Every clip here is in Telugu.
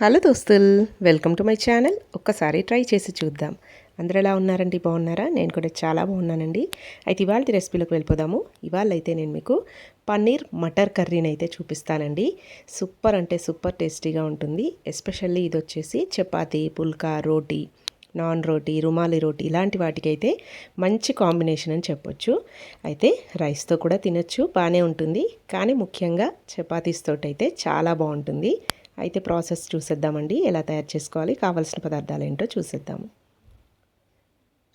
హలో దోస్తుల్ వెల్కమ్ టు మై ఛానల్. ఒక్కసారి ట్రై చేసి చూద్దాం. అందరు ఎలా ఉన్నారండి? బాగున్నారా? నేను కూడా చాలా బాగున్నానండి. అయితే ఇవాళ రెసిపీలోకి వెళ్ళిపోదాము. ఇవాళ అయితే నేను మీకు పన్నీర్ మటర్ కర్రీని అయితే చూపిస్తానండి. సూపర్ అంటే సూపర్ టేస్టీగా ఉంటుంది. ఎస్పెషల్లీ ఇది వచ్చేసి చపాతీ పుల్కా రోటీ నాన్ రోటీ రుమాలి రోటీ ఇలాంటి వాటికైతే మంచి కాంబినేషన్ అని చెప్పొచ్చు. అయితే రైస్తో కూడా తినొచ్చు. బాగానే ఉంటుంది. కానీ ముఖ్యంగా చపాతీస్ అయితే చాలా బాగుంటుంది. అయితే ప్రాసెస్ చూసేద్దామండి. ఎలా తయారు చేసుకోవాలి కావాల్సిన పదార్థాలు ఏంటో చూసేద్దాము.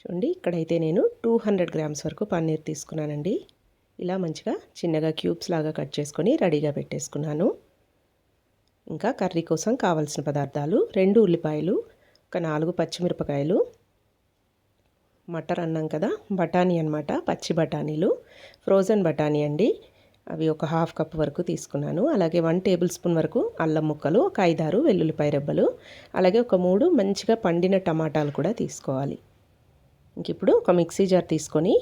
చూడండి ఇక్కడైతే నేను టూ హండ్రెడ్ గ్రామ్స్ వరకు పన్నీర్ తీసుకున్నానండి. ఇలా మంచిగా చిన్నగా క్యూబ్స్ లాగా కట్ చేసుకొని రెడీగా పెట్టేసుకున్నాను. ఇంకా కర్రీ కోసం కావాల్సిన పదార్థాలు రెండు ఉల్లిపాయలు ఒక నాలుగు పచ్చిమిరపకాయలు మటర్ అన్నాం కదా బఠానీ అనమాట పచ్చి బఠానీలు ఫ్రోజన్ బఠానీ అండి. అవి ఒక హాఫ్ కప్ వరకు తీసుకున్నాను. అలాగే వన్ టేబుల్ స్పూన్ వరకు అల్లం ముక్కలు ఒక ఐదారు వెల్లుల్లిపాయ రెబ్బలు అలాగే ఒక మూడు మంచిగా పండిన టమాటాలు కూడా తీసుకోవాలి. ఇంక ఇప్పుడు ఒక మిక్సీ జార్ తీసుకొని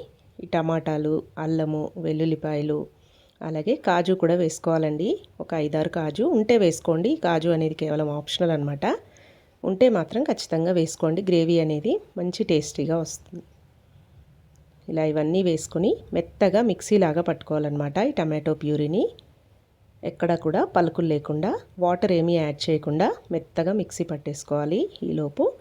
ఈ టమాటాలు అల్లము వెల్లుల్లిపాయలు అలాగే కాజు కూడా వేసుకోవాలండి. ఒక ఐదారు కాజు ఉంటే వేసుకోండి. కాజు అనేది కేవలం ఆప్షనల్ అనమాట ఉంటే మాత్రం ఖచ్చితంగా వేసుకోండి. గ్రేవీ అనేది మంచి టేస్టీగా వస్తుంది. ఇలా ఇవన్నీ వేసుకొని మెత్తగా మిక్సీలాగా పట్టుకోవాలన్నమాట ఈ టమాటో ప్యూరీని. ఎక్కడ కూడా పలుకులు లేకుండా వాటర్ ఏమీ యాడ్ చేయకుండా మెత్తగా మిక్సీ పట్టేసుకోవాలి. ఈలోపు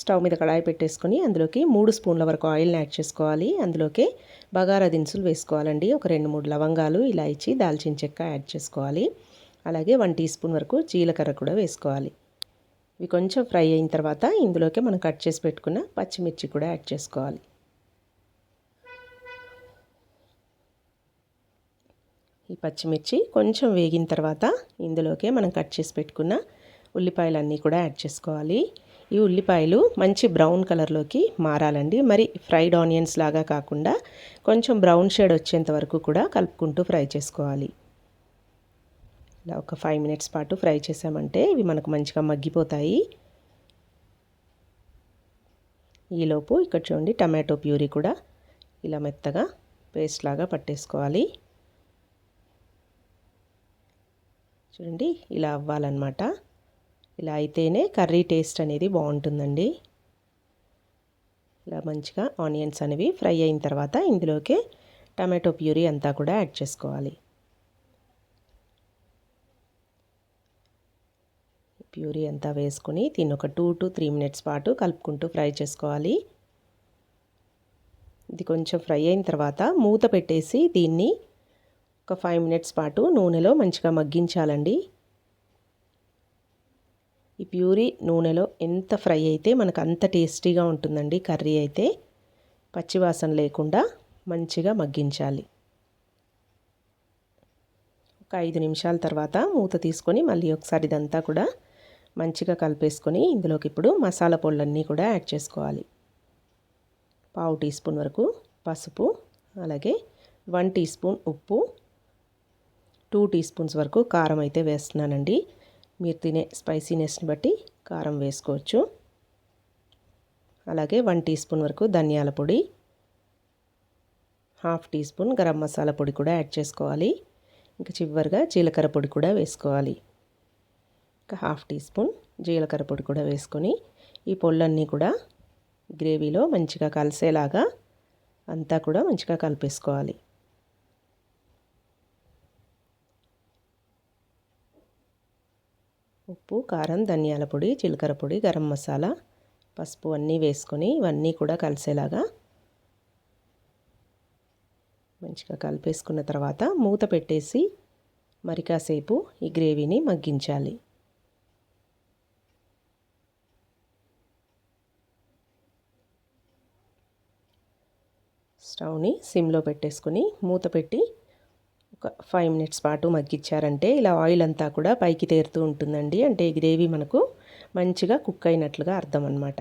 స్టవ్ మీద కడాయి పెట్టేసుకొని అందులోకి మూడు స్పూన్ల వరకు ఆయిల్ని యాడ్ చేసుకోవాలి. అందులోకి బగారా దినుసులు వేసుకోవాలండి. ఒక రెండు మూడు లవంగాలు ఇలాచి దాల్చిన చెక్క యాడ్ చేసుకోవాలి. అలాగే వన్ టీ స్పూన్ వరకు జీలకర్ర కూడా వేసుకోవాలి. ఇవి కొంచెం ఫ్రై అయిన తర్వాత ఇందులోకి మనం కట్ చేసి పెట్టుకున్న పచ్చిమిర్చి కూడా యాడ్ చేసుకోవాలి. ఈ పచ్చిమిర్చి కొంచెం వేగిన తర్వాత ఇందులోకే మనం కట్ చేసి పెట్టుకున్న ఉల్లిపాయలన్నీ కూడా యాడ్ చేసుకోవాలి. ఈ ఉల్లిపాయలు మంచి బ్రౌన్ కలర్లోకి మారాలండి. మరి ఫ్రైడ్ ఆనియన్స్ లాగా కాకుండా కొంచెం బ్రౌన్ షేడ్ వచ్చేంత వరకు కూడా కలుపుకుంటూ ఫ్రై చేసుకోవాలి. ఇలా ఒక ఫైవ్ మినిట్స్ పాటు ఫ్రై చేసామంటే ఇవి మనకు మంచిగా మగ్గిపోతాయి. ఈలోపు ఇక్కడ చూడండి టమాటో ప్యూరీ కూడా ఇలా మెత్తగా పేస్ట్ లాగా పట్టేసుకోవాలి. చూడండి ఇలా అవ్వాలన్నమాట. ఇలా అయితేనే కర్రీ టేస్ట్ అనేది బాగుంటుందండి. ఇలా మంచిగా ఆనియన్స్ అనేవి ఫ్రై అయిన తర్వాత ఇందులోకి టమాటో ప్యూరీ అంతా కూడా యాడ్ చేసుకోవాలి. ప్యూరీ అంతా వేసుకొని దీన్ని ఒక టూ టు త్రీ మినిట్స్ పాటు కలుపుకుంటూ ఫ్రై చేసుకోవాలి. ఇది కొంచెం ఫ్రై అయిన తర్వాత మూత పెట్టేసి దీన్ని ఒక ఫైవ్ మినిట్స్ పాటు నూనెలో మంచిగా మగ్గించాలండి. ఈ ప్యూరీ నూనెలో ఎంత ఫ్రై అయితే మనకు అంత టేస్టీగా ఉంటుందండి కర్రీ అయితే. పచ్చివాసన లేకుండా మంచిగా మగ్గించాలి. ఒక ఐదు నిమిషాల తర్వాత మూత తీసుకొని మళ్ళీ ఒకసారి ఇదంతా కూడా మంచిగా కలిపేసుకొని ఇందులోకి ఇప్పుడు మసాలా పొళ్ళన్నీ కూడా యాడ్ చేసుకోవాలి. పావు టీ స్పూన్ వరకు పసుపు అలాగే వన్ టీ స్పూన్ ఉప్పు టూ టీ స్పూన్స్ వరకు కారం అయితే వేస్తున్నానండి. మీరు తినే స్పైసీనెస్ని బట్టి కారం వేసుకోవచ్చు. అలాగే వన్ టీ స్పూన్ వరకు ధనియాల పొడి half teaspoon garam masala పొడి కూడా యాడ్ చేసుకోవాలి. ఇంకా చివరిగా జీలకర్ర పొడి కూడా వేసుకోవాలి. ఇంకా హాఫ్ టీ స్పూన్ జీలకర్ర పొడి కూడా వేసుకొని ఈ పొళ్ళన్నీ కూడా గ్రేవీలో మంచిగా కలిసేలాగా అంతా కూడా మంచిగా కలిపేసుకోవాలి. ఉప్పు కారం ధనియాల పొడి జీలకర్ర పొడి గరం మసాలా పసుపు అన్నీ వేసుకొని ఇవన్నీ కూడా కలిసేలాగా మంచిగా కలిపేసుకున్న తర్వాత మూత పెట్టేసి మరి కాసేపు ఈ గ్రేవీని మగ్గించాలి. స్టవ్ని సిమ్లో పెట్టేసుకొని మూత పెట్టి ఫైవ్ మినిట్స్ పాటు మగ్గించారంటే ఇలా ఆయిల్ అంతా కూడా పైకి తేరుతూ ఉంటుందండి. అంటే గ్రేవీ మనకు మంచిగా కుక్ అయినట్లుగా అర్థం అనమాట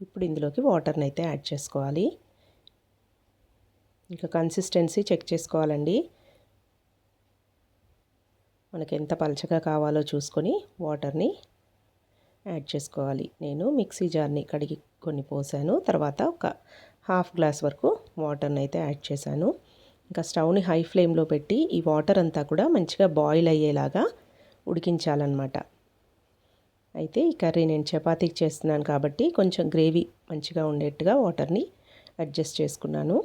ఇప్పుడు ఇందులోకి వాటర్ని అయితే యాడ్ చేసుకోవాలి. ఇంకా కన్సిస్టెన్సీ చెక్ చేసుకోవాలండి. మనకి ఎంత పలచగా కావాలో చూసుకొని వాటర్ని యాడ్ చేసుకోవాలి. నేను మిక్సీ జార్ని కడిగి కొన్ని పోసాను. తర్వాత ఒక హాఫ్ గ్లాస్ వరకు వాటర్ని అయితే యాడ్ చేశాను. ఇంకా స్టవ్ని హై ఫ్లేమ్లో పెట్టి ఈ వాటర్ అంతా కూడా మంచిగా బాయిల్ అయ్యేలాగా ఉడికించాలన్నమాట. అయితే ఈ కర్రీ నేను చపాతీకి చేస్తున్నాను కాబట్టి కొంచెం గ్రేవీ మంచిగా ఉండేట్టుగా వాటర్ని అడ్జస్ట్ చేసుకున్నాను.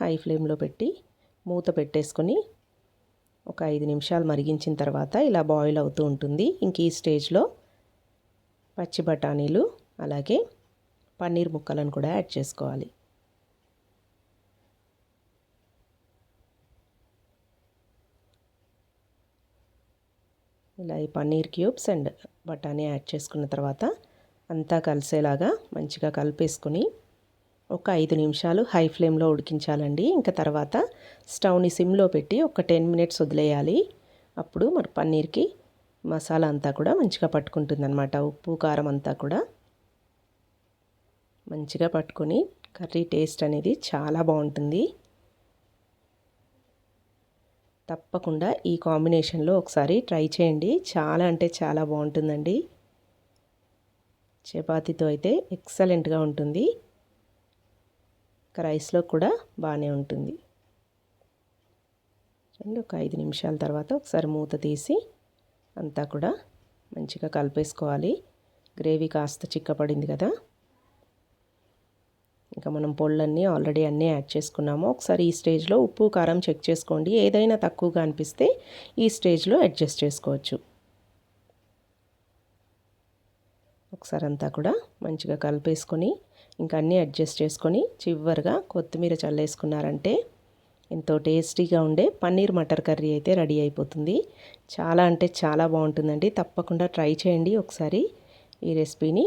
హై ఫ్లేమ్లో పెట్టి మూత పెట్టేసుకొని ఒక ఐదు నిమిషాలు మరిగించిన తర్వాత ఇలా బాయిల్ అవుతూ ఉంటుంది. ఇంక ఈ స్టేజ్లో పచ్చి బఠానీలు అలాగే పన్నీర్ ముక్కలను కూడా యాడ్ చేసుకోవాలి. ఇలా ఈ పన్నీర్ క్యూబ్స్ అండ్ బఠానీ యాడ్ చేసుకున్న తర్వాత అంతా కలిసేలాగా మంచిగా కలిపేసుకొని ఒక ఐదు నిమిషాలు హై ఫ్లేమ్లో ఉడికించాలండి. ఇంకా తర్వాత స్టవ్ని సిమ్లో పెట్టి ఒక టెన్ మినిట్స్ వదిలేయాలి. అప్పుడు మరి పన్నీర్కి మసాలా అంతా కూడా మంచిగా పట్టుకుంటుందన్నమాట. ఉప్పు కారం అంతా కూడా. మంచిగా పట్టుకొని కర్రీ టేస్ట్ అనేది చాలా బాగుంటుంది. తప్పకుండా ఈ కాంబినేషన్లో ఒకసారి ట్రై చేయండి. చాలా అంటే చాలా బాగుంటుందండి. చపాతీతో అయితే ఎక్సలెంట్గా ఉంటుంది. రైస్లో కూడా బాగానే ఉంటుంది. అండ్ ఒక ఐదు నిమిషాల తర్వాత ఒకసారి మూత తీసి అంతా కూడా మంచిగా కలిపేసుకోవాలి. గ్రేవీ కాస్త చిక్కపడింది కదా. ఇంకా మనం పొళ్ళన్నీ ఆల్రెడీ అన్నీ యాడ్ చేసుకున్నాము. ఒకసారి ఈ స్టేజ్లో ఉప్పు కారం చెక్ చేసుకోండి. ఏదైనా తక్కువగా అనిపిస్తే ఈ స్టేజ్లో అడ్జస్ట్ చేసుకోవచ్చు. ఒకసారి అంతా కూడా మంచిగా కలిపేసుకొని ఇంకా అన్నీ అడ్జస్ట్ చేసుకొని చివరిగా కొత్తిమీర చల్లేసుకున్నారంటే ఎంతో టేస్టీగా ఉండే పన్నీర్ మటర్ కర్రీ అయితే రెడీ అయిపోతుంది. చాలా అంటే చాలా బాగుంటుందండి. తప్పకుండా ట్రై చేయండి ఒకసారి ఈ రెసిపీని.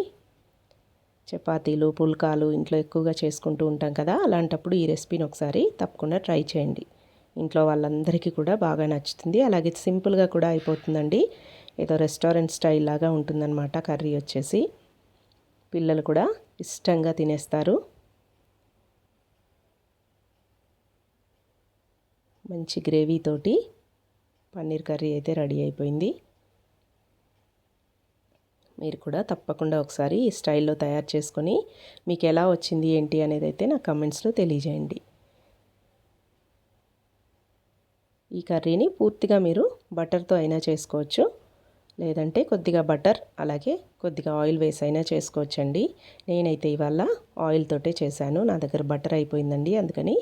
చపాతీలు పుల్కాలు ఇంట్లో ఎక్కువగా చేసుకుంటూ ఉంటాం కదా అలాంటప్పుడు ఈ రెసిపీని ఒకసారి తప్పకుండా ట్రై చేయండి. ఇంట్లో వాళ్ళందరికీ కూడా బాగా నచ్చుతుంది. అలాగే సింపుల్గా కూడా అయిపోతుందండి. ఏదో రెస్టారెంట్ స్టైల్ లాగా ఉంటుందన్నమాట కర్రీ వచ్చేసి. పిల్లలు కూడా ఇష్టంగా తినేస్తారు. మంచి గ్రేవీతోటి పన్నీర్ కర్రీ అయితే రెడీ అయిపోయింది. మీరు కూడా తప్పకుండా ఒకసారి ఈ స్టైల్లో తయారు చేసుకొని మీకు ఎలా వచ్చింది ఏంటి అనేది అయితే నా కమెంట్స్లో తెలియజేయండి. ఈ కర్రీని పూర్తిగా మీరు బటర్తో అయినా చేసుకోవచ్చు. లేదంటే కొద్దిగా బటర్ అలాగే కొద్దిగా ఆయిల్ వేసి అయినా చేసుకోవచ్చండి. నేనైతే ఇవాళ ఆయిల్ తోటే చేశాను. నా దగ్గర బటర్ అయిపోయిందండి అందుకని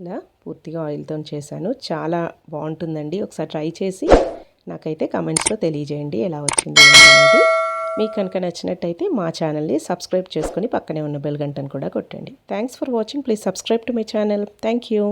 ఇలా పూర్తిగా ఆయిల్తో చేశాను. చాలా బాగుంటుందండి. ఒకసారి ట్రై చేసి నాకైతే కమెంట్స్లో తెలియజేయండి ఎలా వచ్చింది అనేది. మీకు కనుక నచ్చినట్టయితే మా ఛానల్ని సబ్స్క్రైబ్ చేసుకొని పక్కనే ఉన్న బెల్ గంటను కూడా కొట్టండి. Thanks for watching please subscribe to my channel thank you